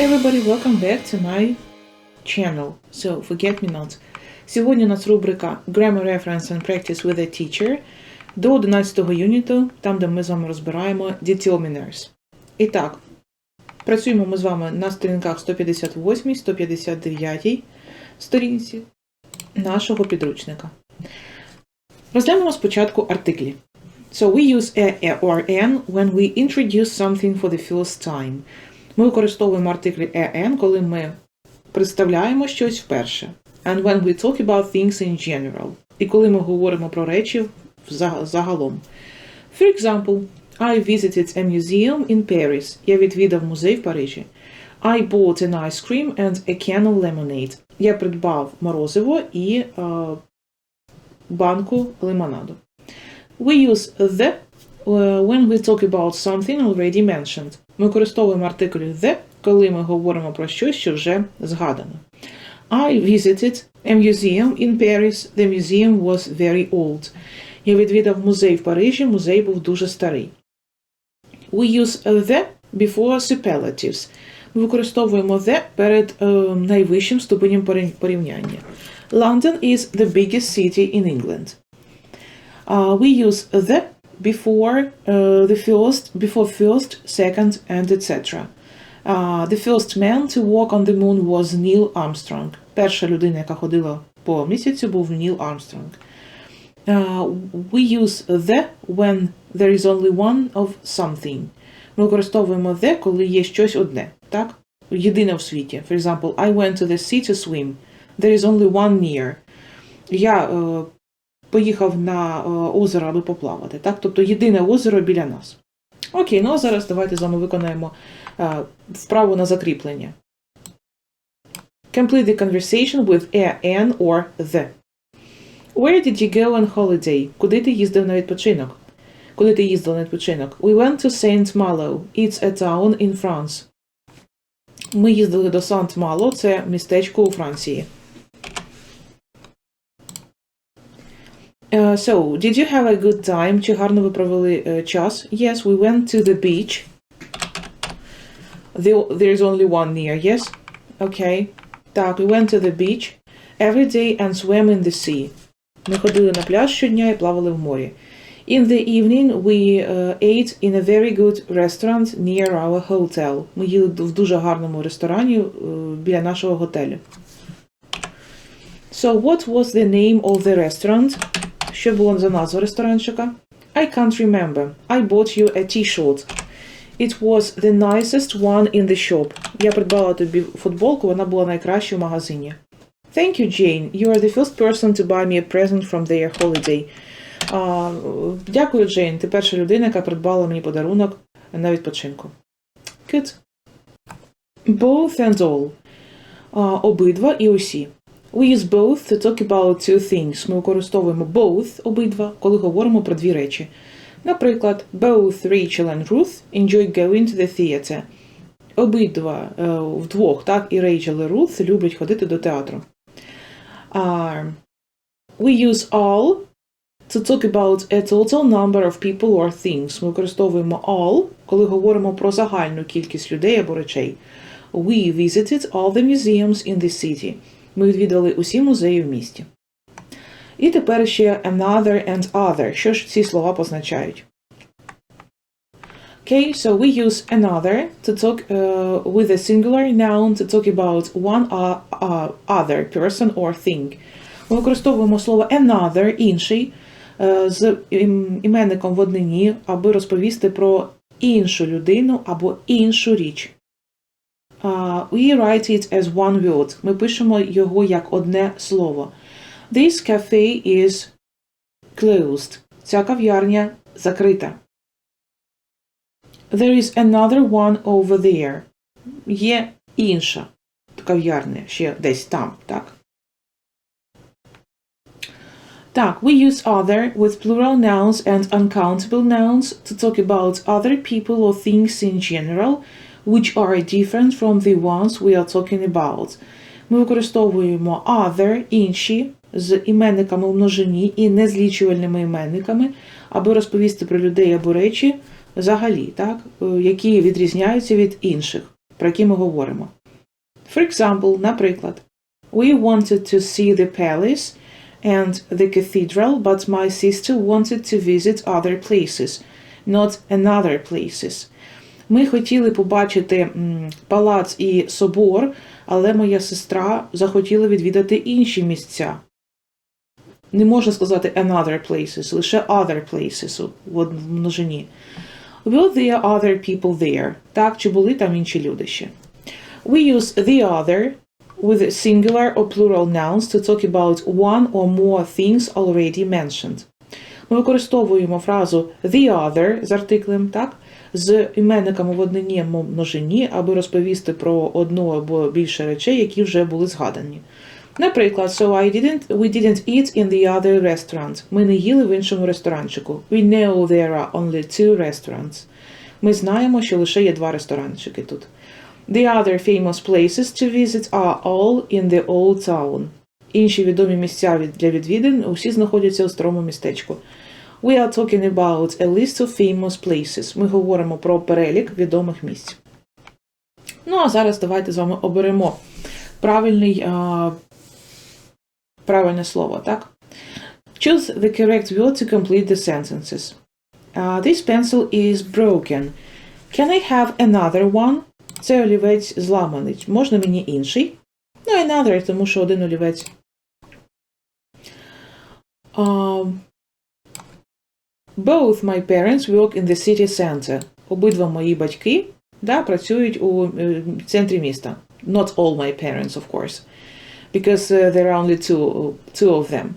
everybody, welcome back to my channel. So, forget me not. Сьогодні у нас рубрика Grammar Reference and Practice with a Teacher до 11 юніту, там, де ми з вами розбираємо Determiners. І так, працюємо ми з вами на сторінках 158, 159 сторінці нашого підручника. Розглянемо спочатку артиклі. So we use a, or an when we introduce something for the first time. Ми використовуємо артиклі an, коли ми представляємо щось вперше. And when we talk about things in general. І коли ми говоримо про речі загалом. For example, I visited a museum in Paris. Я відвідав музей в Парижі. I bought an ice cream and a can of lemonade. Я придбав морозиво і е, банку лимонаду. We use the uh, when we talk about something already mentioned. Ми використовуємо артикль the, коли ми говоримо про щось, що вже згадано. I visited a museum in Paris. The museum was very old. Я відвідав музей в Парижі, музей був дуже старий. We use the before superlatives. Ми використовуємо the перед е, найвищим ступенем порівняння. London is the biggest city in England. Uh, we use the before uh, the first, before first, second, and etc. Uh, the first man to walk on the moon was Neil Armstrong. Перша людина, яка ходила по місяцю, був Ніл Армстронг. Uh, we use the when there is only one of something. Ми використовуємо the, коли є щось одне, так? Єдине в світі. For example, I went to the sea to swim. There is only one near. Я е, поїхав на е, озеро, аби поплавати. Так? Тобто єдине озеро біля нас. Окей, ну а зараз давайте з вами виконаємо е, вправу на закріплення. Complete the conversation with a, an or the. Where did you go on holiday? Куди ти їздив на відпочинок? Куди ти їздив на відпочинок? We went to Saint Malo. It's a town in France. Ми їздили до Сант-Мало, це містечко у Франції. Uh, so, did you have a good time? Чи гарно ви провели е, час? Yes, we went to the beach. The, there is only one near, yes? Okay. Так, we went to the beach every day and swam in the sea. Ми ходили на пляж щодня і плавали в морі. In the evening we uh, ate in a very good restaurant near our hotel. Ми їли в дуже гарному ресторані е, біля нашого готелю. So, what was the name of the restaurant? Що було за назва ресторанчика? I can't remember. I bought you a t-shirt. It was the nicest one in the shop. Я придбала тобі футболку, вона була найкраща в магазині. Thank you, Jane. You are the first person to buy me a present from their holiday. А, дякую, Джейн. Ти перша людина, яка придбала мені подарунок на відпочинку. Good. Both and all. А, обидва і усі. We use both to talk about two things. Ми використовуємо both обидва, коли говоримо про дві речі. Наприклад, both Rachel and Ruth enjoy going to the theater. Обидва е, вдвох, так, і Рейчел і Руth люблять ходити до театру. We use all to talk about a total number of people or things. Ми використовуємо all, коли говоримо про загальну кількість людей або речей. We visited all the museums in the city. Ми відвідали усі музеї в місті. І тепер ще another and other. Що ж ці слова позначають? Okay, so we use another to talk uh, with a singular noun to talk about one uh, uh, other person or thing. Ми використовуємо слово another, інший, е, з іменником в однині, аби розповісти про іншу людину або іншу річ. Uh, we write it as one word. Ми пишемо його як одне слово. This cafe is closed. Ця кав'ярня закрита. There is another one over there. Є інша кав'ярня ще десь там, так? Так, we use other with plural nouns and uncountable nouns to talk about other people or things in general, Which are different from the ones we are talking about. Ми використовуємо other, інші, з іменниками у множині і незлічувальними іменниками, аби розповісти про людей або речі взагалі, так, е, які відрізняються від інших. про які ми говоримо. For example, наприклад, We wanted to see the palace and the cathedral, but my sister wanted to visit other places, not another places. Ми хотіли побачити палац і собор, але моя сестра захотіла відвідати інші місця. Не можна сказати another places, лише other places в множині. Were there other people there? Так, чи були там інші люди ще? We use the other with singular or plural nouns to talk about one or more things already mentioned. Ми використовуємо фразу the other з артиклем, так, з іменниками в однині множині, аби розповісти про одну або більше речей, які вже були згадані. Наприклад, so I didn't, we didn't eat in the other restaurant. Ми не їли в іншому ресторанчику. We know there are only two restaurants. Ми знаємо, що лише є два ресторанчики тут. The other famous places to visit are all in the old town. Інші відомі місця для відвідин усі знаходяться у старому містечку. We are talking about a list of famous places. Ми говоримо про перелік відомих місць. Ну, а зараз давайте з вами оберемо правильний, а, правильне слово, так? Choose the correct word to complete the sentences. Uh, this pencil is broken. Can I have another one? Це олівець зламаний. Можна мені інший? Ну, another, тому що один олівець. Um, both my parents work in the city center. Обидва мої батьки да, працюють у е, центрі міста. Not all my parents, of course. Because uh, there are only two, two of them.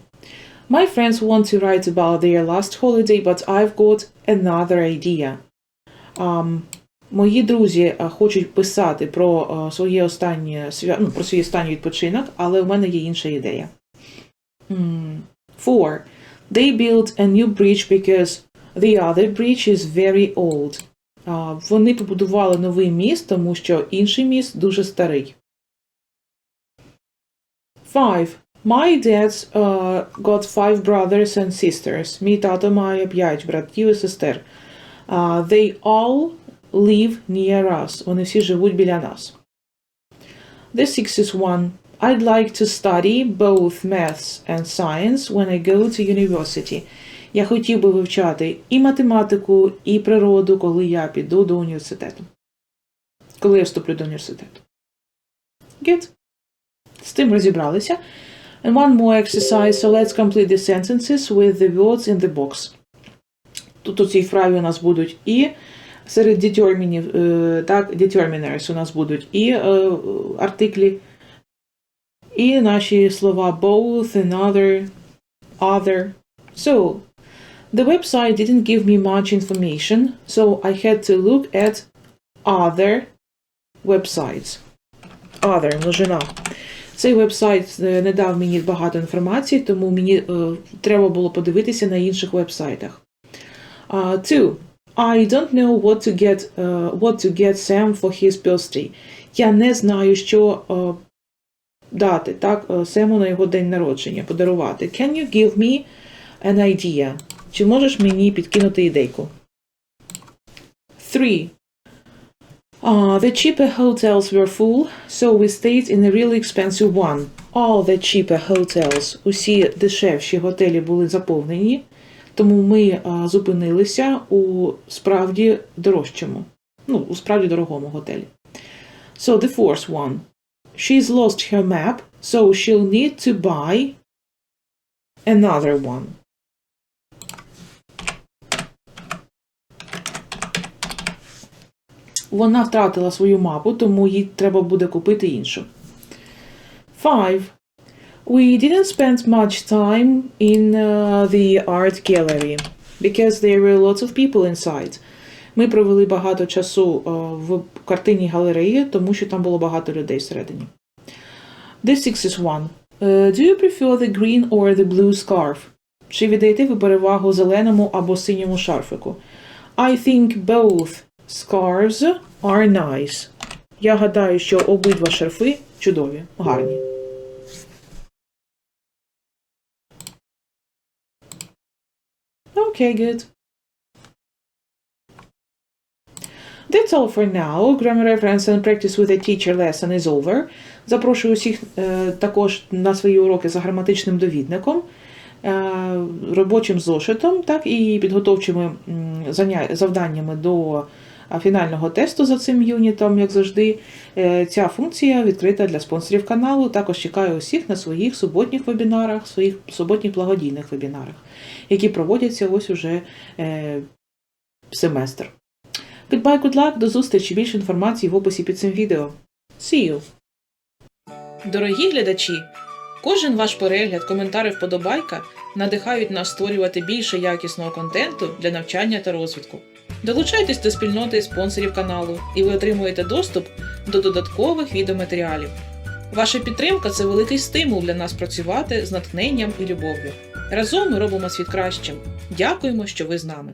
My friends want to write about their last holiday, but I've got another idea. Um, Мої друзі а, хочуть писати про а, своє останнє свя... ну, про свій останній відпочинок, але в мене є інша ідея. М, Four. They built a new bridge because the other bridge is very old. А, Вони побудували новий міст, тому що інший міст дуже старий. Five. My dad uh, got five brothers and sisters. Мій тато має п'ять братів і сестер. Uh, they all live near us. Вони всі живуть біля нас. The sixth one. I'd like to study both maths and science when I go to university. Я хотів би вивчати і математику, і природу, коли я піду до університету. Коли я вступлю до університету. Good. З тим розібралися. And one more exercise, so let's complete the sentences with the words in the box. Тут у цій вправі у нас будуть і серед е, determiners у нас будуть і е, артиклі, і наші слова both, another, other. So, the website didn't give me much information, so I had to look at other websites. Other, множина. Цей вебсайт е, не дав мені багато інформації, тому мені е, треба було подивитися на інших вебсайтах. Uh, two. I don't know what to get uh, what to get Sam for his birthday. Я не знаю, що uh, дати так е, Сему на його день народження, подарувати. Can you give me an idea? Чи можеш мені підкинути ідейку? Three. Uh, the cheaper hotels were full, so we stayed in a really expensive one. All the cheaper hotels, усі дешевші готелі були заповнені, тому ми а, зупинилися у справді дорожчому, ну, у справді дорогому готелі. So the fourth one. She's lost her map, so she'll need to buy another one. Вона втратила свою мапу, тому їй треба буде купити іншу. Five. We didn't spend much time in uh, the art gallery because there were lots of people inside. Ми провели багато часу uh, в картинній галереї, тому що там було багато людей всередині. The sixth one. Uh, do you prefer the green or the blue scarf? Чи віддаєте ви перевагу зеленому або синьому шарфику? I think both scarves are nice. Я гадаю, що обидва шарфи чудові, гарні. Okay, good. That's all for now. Grammar reference and practice with a teacher lesson is over. Запрошую усіх е, також на свої уроки за граматичним довідником, е, робочим зошитом, так і підготовчими завданнями до фінального тесту за цим юнітом, як завжди. Е, Ця функція відкрита для спонсорів каналу. Також чекаю усіх на своїх суботніх вебінарах, своїх суботніх благодійних вебінарах, які проводяться ось уже е, семестр. Goodbye, good luck, до зустрічі. Більше інформації в описі під цим відео. See you! Дорогі глядачі! Кожен ваш перегляд, коментар і вподобайка надихають нас створювати більше якісного контенту для навчання та розвитку. Долучайтесь до спільноти спонсорів каналу, і ви отримуєте доступ до додаткових відеоматеріалів. Ваша підтримка це великий стимул для нас працювати з натхненням і любов'ю. Разом ми робимо світ кращим. Дякуємо, що ви з нами.